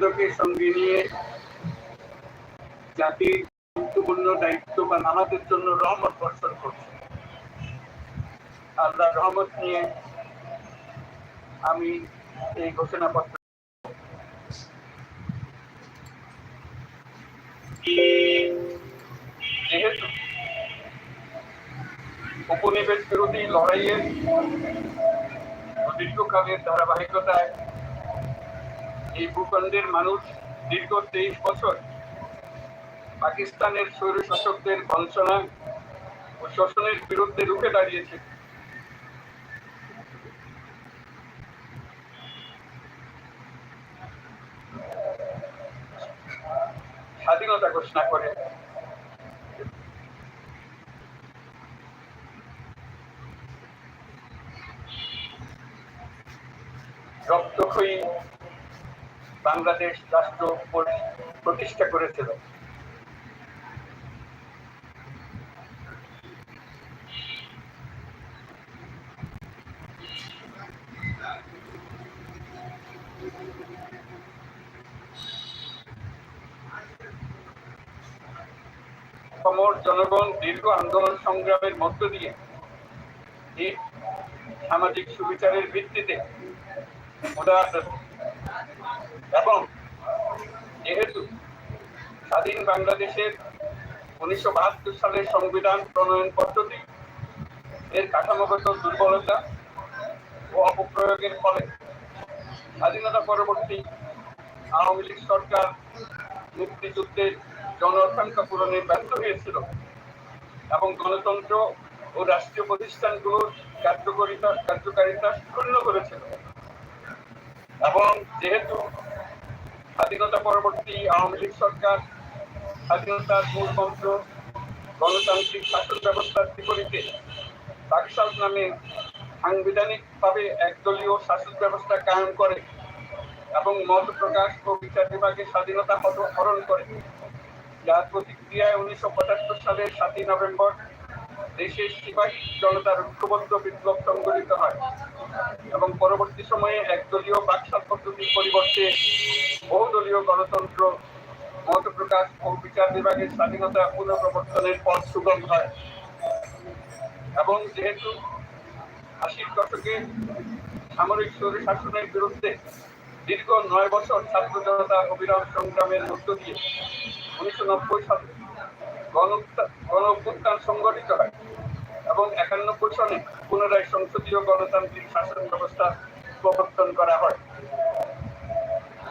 কেন্দ্রকে সঙ্গে নিয়ে জাতির গুরুত্বপূর্ণ দায়িত্ব বা আমাদের জন্য রহমত বর্ষণ করছে আল্লাহ রহমত নিয়ে আমি এই ঘোষণাপত্র যেহেতু উপনিবেশ বিরোধী লড়াইয়ের দীর্ঘকালের ধারাবাহিকতায় এই ভূখণ্ডের মানুষ দীর্ঘ তেইশ বছর পাকিস্তানের স্বৈর শাসকদের বঞ্চনা ও শোষণের বিরুদ্ধে রুখে দাঁড়িয়েছে। স্বাধীনতা ঘোষণা করে। রক্তক্ষয়ী বাংলাদেশ রাষ্ট্র পরি- প্রতিষ্ঠা করেছিল। সমর জনগণ দীর্ঘ আন্দোলন সংগ্রামের মধ্য দিয়ে। সামাজিক সুবিচারের ভিত্তিতে উদার এবং যেহেতু স্বাধীন বাংলাদেশের উনিশশো বাহাত্তর সালের সংবিধান প্রণয়ন পদ্ধতি এর কাঠামোগত দুর্বলতা ও অপপ্রয়োগের ফলে স্বাধীনতা পরবর্তী আওয়ামী লীগ সরকার মুক্তিযুদ্ধের জন আকাঙ্ক্ষা পূরণে ব্যর্থ হয়েছিল এবং গণতন্ত্র ও রাষ্ট্রীয় প্রতিষ্ঠানগুলোর কার্যকারিতা কার্যকারিতা শূন্য করেছিল। এবং যেহেতু স্বাধীনতা পরবর্তী আওয়ামী লীগ সরকার, স্বাধীনতার মূল মন্ত্র, গণতান্ত্রিক শাসন ব্যবস্থার বিপরীতে বাকশাল নামে সাংবিধানিকভাবে একদলীয় শাসন ব্যবস্থা কায়েম করে এবং মত প্রকাশ ও বিচার বিভাগের স্বাধীনতা হরণ করে। যার প্রতিক্রিয়ায় উনিশশো পঁচাত্তর সালের সাতই নভেম্বর দেশের সিপাহী জনতার ঐক্যবদ্ধ বিপ্লব সংগঠিত হয় এবং পরবর্তী সময়ে একদলীয় বাকশাল পদ্ধতির পরিবর্তে বহুদলীয় গণতন্ত্র মত প্রকাশ ও বিচার বিভাগের স্বাধীনতা পুনঃপ্রবর্তনের পথ সুগম হয়। এবং যেহেতু আশির দশকে সামরিক শাসনের বিরুদ্ধে দীর্ঘ নয় বছর ছাত্র জনতা অবিরাম সংগ্রামের মধ্য দিয়ে উনিশশো নব্বই সালে গণ গণ সংগঠিত হয় এবং একানব্বই সনে পুনরায় সংসদীয় গণতান্ত্রিক শাসন ব্যবস্থা প্রবর্তন করা হয়।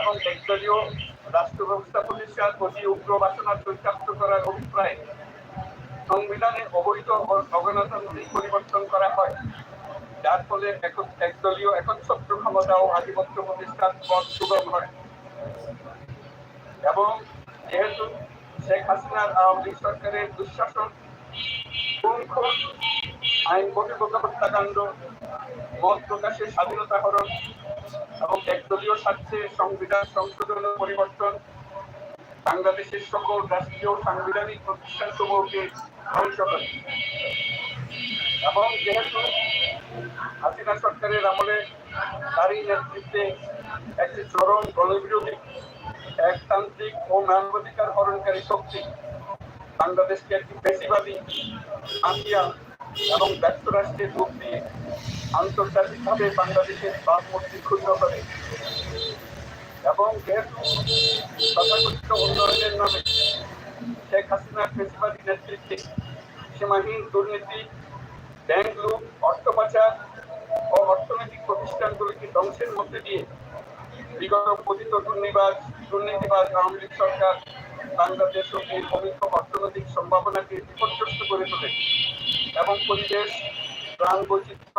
এবং একদলীয় রাষ্ট্র ব্যবস্থা প্রতিষ্ঠার প্রতি উগ্র বাসনা চরিতার্থ করার অভিপ্রায়ে সংবিধানে অবৈধ অগণতান্ত্রিক পরিবর্তন করা হয়। যার ফলে এক- একদলীয় একচ্ছত্র ক্ষমতা ও আধিপত্য প্রতিষ্ঠার পথ সুগম হয়। এবং যেহেতু শেখ হাসিনার আওয়ামী লীগ সরকারের দুঃশাসন আইন বহির্ভূত হত্যাকাণ্ড মত প্রকাশের স্বাধীনতা হরণ এবং একদলীয় স্বার্থে সংবিধান সংশোধন পরিবর্তন, বাংলাদেশের সকল রাষ্ট্রীয় সাংবিধানিক প্রতিষ্ঠানসমূহকে ধ্বংস করে। এবং যেহেতু হাসিনা সরকারের আমলে তারই নেতৃত্বে একটি চরম গণবিরোধী, একতান্ত্রিক ও মানবাধিকার হরণকারী শক্তি, বাংলাদেশকে একটি বেশিবাদী আতিয়াল এবং ব্যর্থ রাষ্ট্রের রূপ দিয়ে আন্তর্জাতিকভাবে বাংলাদেশের ভাবমূর্তি ক্ষুণ্ণ করে এবং যেহেতু তথাকথিত উন্নয়নের নামে শেখ হাসিনার বেশিবাদী নেতৃত্বে সীমাহীন দুর্নীতি, ব্যাংক লুট, অর্থ পাচার ও অর্থনৈতিক প্রতিষ্ঠানগুলিকে ধ্বংসের মধ্যে দিয়ে বিগত পতিত দুর্নীবাজ দুর্নীতিবাজ আওয়ামী লীগ সরকার বাংলাদেশ ও এর ভূমিক্ষম অর্থনৈতিক সম্ভাবনাকে বিপর্যস্ত করে তোলে এবং পরিবেশ, প্রাণ বৈচিত্র্য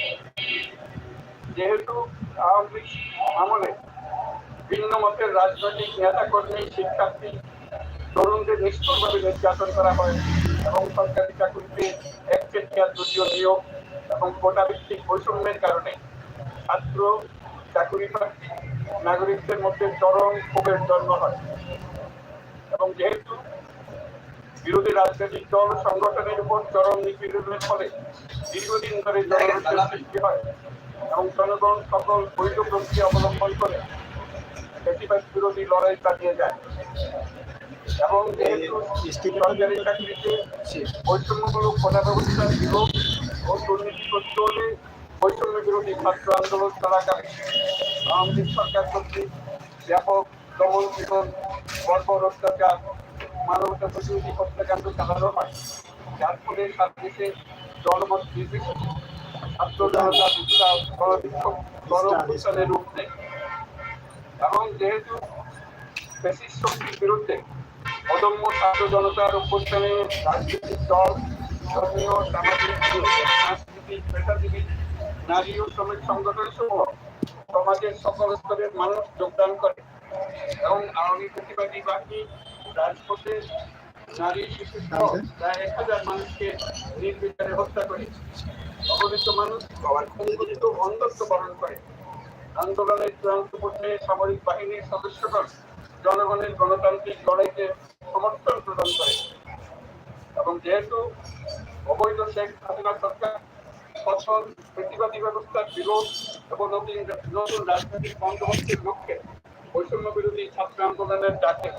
যেহেতু আওয়ামী আমলে ভিন্ন মতের রাজনৈতিক নেতাকর্মী, শিক্ষার্থী, তরুণদের নিষ্ঠুরভাবে নির্যাতন করা হয় এবং সরকারি চাকরিতে একচেটিয়া দলীয় নিয়োগ এবং কোটা ভিত্তিক বৈষম্যের কারণে ছাত্র চাকরি প্রার্থী নাগরিকদের মধ্যে চরম ক্ষোভের জন্ম হয়। এবং যেহেতু বিরোধী রাজনৈতিক দল সংগঠনের উপর চরম নিপীড়নের ফলে দীর্ঘদিন ধরে জনগণের সৃষ্টি হয় এবং জনগণ সকল বৈধ প্রক্রিয়া অবলম্বন করে বেশিরভাগ বিরোধী লড়াই চালিয়ে যায়। এবং সরকারি বৈষম্যমূলক কোটা ব্যবস্থার বিলোপ ও দুর্নীতি করতে হলে বৈষম্য বিরোধী ছাত্র আন্দোলন চলাকালে আওয়ামী লীগ সরকার কর্তৃক ব্যাপক দমন পীড়ন বর্বর অত্যাচার মানবতা প্রতিরোধী হত্যাকাণ্ড চালানো হয়? যার ফলে সারা দেশে জনমত নির্বিশেষে ছাত্র জনতা বিপ্লব গণবিক্ষোভ গণঅভ্যুত্থানের রূপ নেয় এবং যেহেতু ফ্যাসিস্ট শক্তির বিরুদ্ধে অদম্য ছাত্র জনতার অভ্যুত্থানে রাজনৈতিক দল, ধর্মীয়, সামাজিক, সাংস্কৃতিক পেশাজীবী নারী ও শ্রমিক সংগঠন সমূহ সমাজের সকল স্তরের মানুষ যোগদান করে। এবং আওয়ামী প্রতিবাদী বাহিনী রাজপথে নারী শিশু সহ প্রায় এক হাজার মানুষকে নির্বিচারে হত্যা করে অবহিত মানুষ অঙ্গত্ব অন্ধত্ব বরণ করে। আন্দোলনের চূড়ান্ত পর্যায়ে সামরিক বাহিনীর সদস্যগণ জনগণের গণতান্ত্রিক লড়াইকে সমর্থন প্রদান করে। এবং যেহেতু অবৈধ শেখ হাসিনা সরকার ফসল প্রতিবাদী ব্যবস্থার বিরোধ এবং নতুন নতুন রাজনৈতিক বন্দোবস্তের লক্ষ্যে বৈষম্য বিরোধী ছাত্র আন্দোলনের ডাকে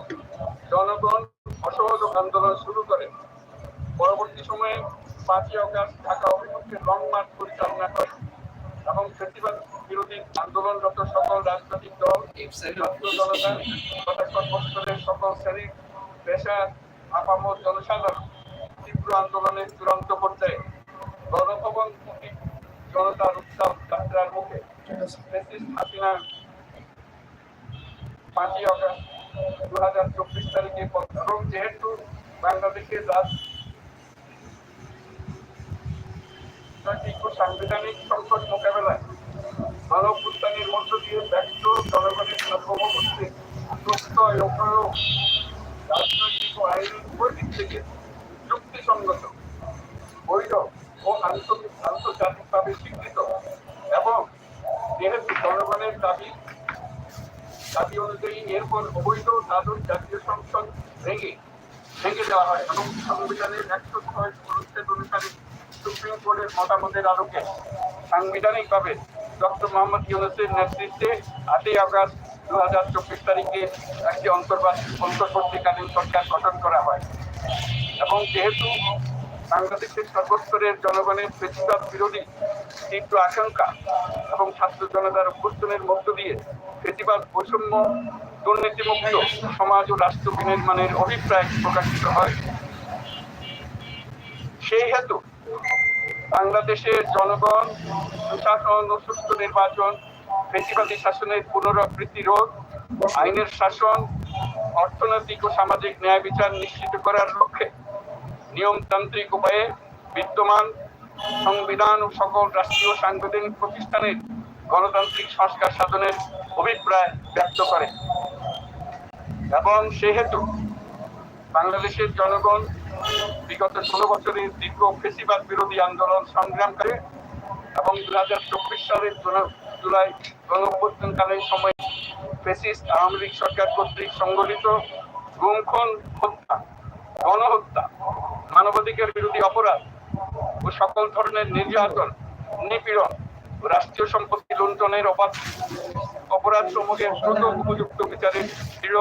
জনগণ অসহযোগ আন্দোলন শুরু করে। পরবর্তী সময়ে পাঁচই অগাস্ট ঢাকা অভিমুখে লং মার্চ পরিচালনা করে এবং প্রতিবাদ বিরোধী আন্দোলনরত সকল রাজনৈতিক দল ছাত্র জনতা তথা সর্বস্তরের সকল শ্রেণি পেশা আপামত জনসাধারণ তীব্র আন্দোলনের চূড়ান্ত পর্যায়ে গণভবন জনতার উৎসব যাত্রার মুখে হাসিনা পাঁচই অগস্ট দু হাজার চব্বিশ তারিখে এবং যেহেতু ও সাংবিধানিক সংকট মোকাবেলায় মানব উত্থানের মধ্য দিয়ে ব্যক্ত জনগণের সার্বভৌমত্বে প্রত্যয় ও রাজনৈতিক ও আইনি উভয় দিক থেকে যুক্তিসঙ্গত, বৈধ ও আন্তর্জাতিক আন্তর্জাতিকভাবে স্বীকৃত এবং যেহেতু জনগণের দাবি দাবি এরপর অবৈধ দ্বাদশ জাতীয় সংসদ ভেঙে ভেঙে দেওয়া হয় এবং সংবিধানের একশো ছয় অনুচ্ছেদ অনুসারে সুপ্রিম কোর্টের মতামতের আলোকে সাংবিধানিকভাবে ডক্টর মোহাম্মদ ইউনুসের নেতৃত্বে আটই আগস্ট দু হাজার চব্বিশ তারিখে একটি অন্তর্বাস অন্তর্বর্তীকালীন সরকার গঠন করা হয়। এবং যেহেতু বাংলাদেশের সর্বস্তরের জনগণের বেশিরভাগ বিরোধী তীব্র আশঙ্কা এবং ছাত্র জনতার অভ্যর্থনের মধ্য দিয়ে বেশিরভাগ বৈষম্য দুর্নীতিমুক্ত সমাজ ও রাষ্ট্র বিনির্মাণের অভিপ্রায় প্রকাশিত হয়। সেই হেতু বাংলাদেশের জনগণ, সুশাসন ও সুস্থ নির্বাচন বেশিবাদী শাসনের পুনরাবৃত্তি রোধ, আইনের শাসন, অর্থনৈতিক ও সামাজিক ন্যায় বিচার নিশ্চিত করার লক্ষ্যে নিয়মতান্ত্রিক উপায়ে বিদ্যমান সংবিধান ও সকল রাষ্ট্রীয় সাংবিধানিক প্রতিষ্ঠানের গণতান্ত্রিক সংস্কার সাধনের অভিপ্রায় ব্যক্ত করে। এবং সেহেতু বাংলাদেশের জনগণ বিগত ষোলো বছরের দীর্ঘ ফেসিবাদ বিরোধী আন্দোলন সংগ্রাম করে এবং দু হাজার চব্বিশ সালের জুলাই গণঅভ্যুত্থানকালীন সময়ে ফেসিস্ট আওয়ামী লীগ সরকার কর্তৃক সংগঠিত গুমখন হত্যা, গণহত্যা, মানবাধিকার বিরোধী অপরাধ ও সকল ধরনের নির্যাতন, নিপীড়ন রাষ্ট্রীয় সম্পত্তি লুণ্ঠনের অপরাধ অপরাধ সমূহের দ্রুত উপযুক্ত বিচারের দৃঢ়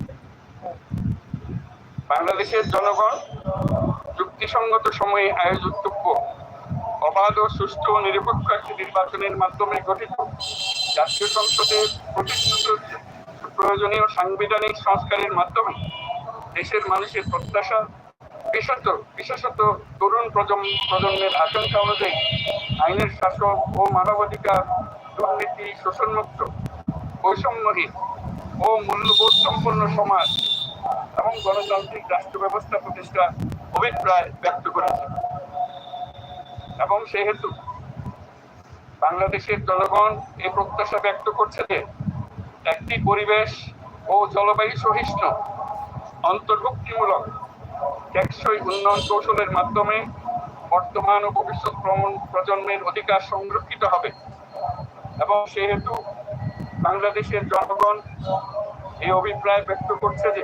বাংলাদেশের জনগণ যুক্তিসঙ্গত সময়ে আয়োজিতব্য অবাধ ও সুষ্ঠু ও নিরপেক্ষ একটি নির্বাচনের মাধ্যমে গঠিত জাতীয় সংসদের প্রতিষ্ঠিত প্রয়োজনীয় সাংবিধানিক সংস্কারের মাধ্যমে দেশের মানুষের প্রত্যাশা, বিশেষত বিশেষত তরুণ প্রজন্ম, প্রজন্মের আশঙ্কা অনুযায়ী আইনের শাসক ও মানবাধিকার, দুর্নীতি, শোষণমুক্ত, বৈষম্যহীন ও মূল্যবোধ সম্পন্ন সমাজ এবং গণতান্ত্রিক রাষ্ট্র ব্যবস্থা প্রতিষ্ঠা অভিপ্রায় ব্যক্ত করেছে। এবং সেহেতু বাংলাদেশের জনগণ এ প্রত্যাশা ব্যক্ত করছে যে একটি পরিবেশ ও জলবায়ু সহিষ্ণু, অন্তর্ভুক্তিমূলক, টেকসই উন্নয়ন কৌশলের মাধ্যমে বর্তমান ও ভবিষ্যৎ প্রজন্মের অধিকার সংরক্ষিত হবে। এবং সেহেতু বাংলাদেশের জনগণ এই অভিপ্রায় ব্যক্ত করছে যে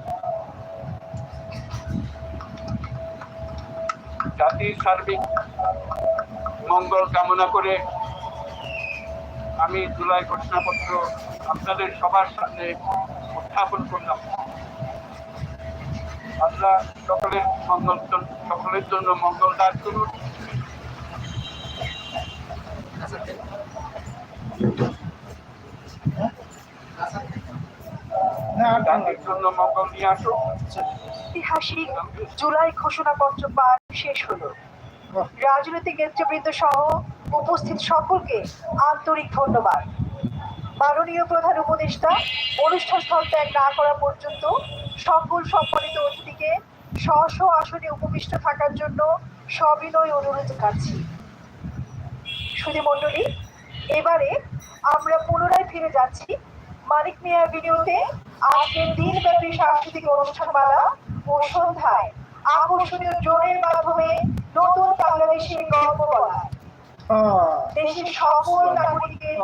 জাতির সার্বিক মঙ্গল কামনা করে আমি জুলাই ঘোষণাপত্র আপনাদের সবার সামনে উত্থাপন করলাম। আল্লাহ সকলের মঙ্গল সকলের জন্য মঙ্গল দান করুন। জাতির জন্য মঙ্গল নিয়ে আসুক ঐতিহাসিক জুলাই ঘোষণাপত্র পাঠ শেষ হলো। রাজনৈতিক নেতৃবৃন্দ সহ উপস্থিত সকলকে আন্তরিক ধন্যবাদ। মাননীয় প্রধান উপদেষ্টা, অনুষ্ঠান স্থল ত্যাগ না করা পর্যন্ত সকল সম্মানিত অতিথিকে স্ব স্ব আসনে উপবিষ্ট থাকার জন্য সবিনয় অনুরোধ জানাচ্ছি। সুধী মণ্ডলী, এবারে আমরা পুনরায় ফিরে যাচ্ছি। মানিক মিয়ার ভিডিওতে আজকের দিনব্যাপী সাংস্কৃতিক অনুষ্ঠানমালা ও সন্ধ্যায়। আকর্ষণীয় জোরের মাধ্যমে নতুন বাংলাদেশের গল্প বলা দেশের সকল নাগরিকের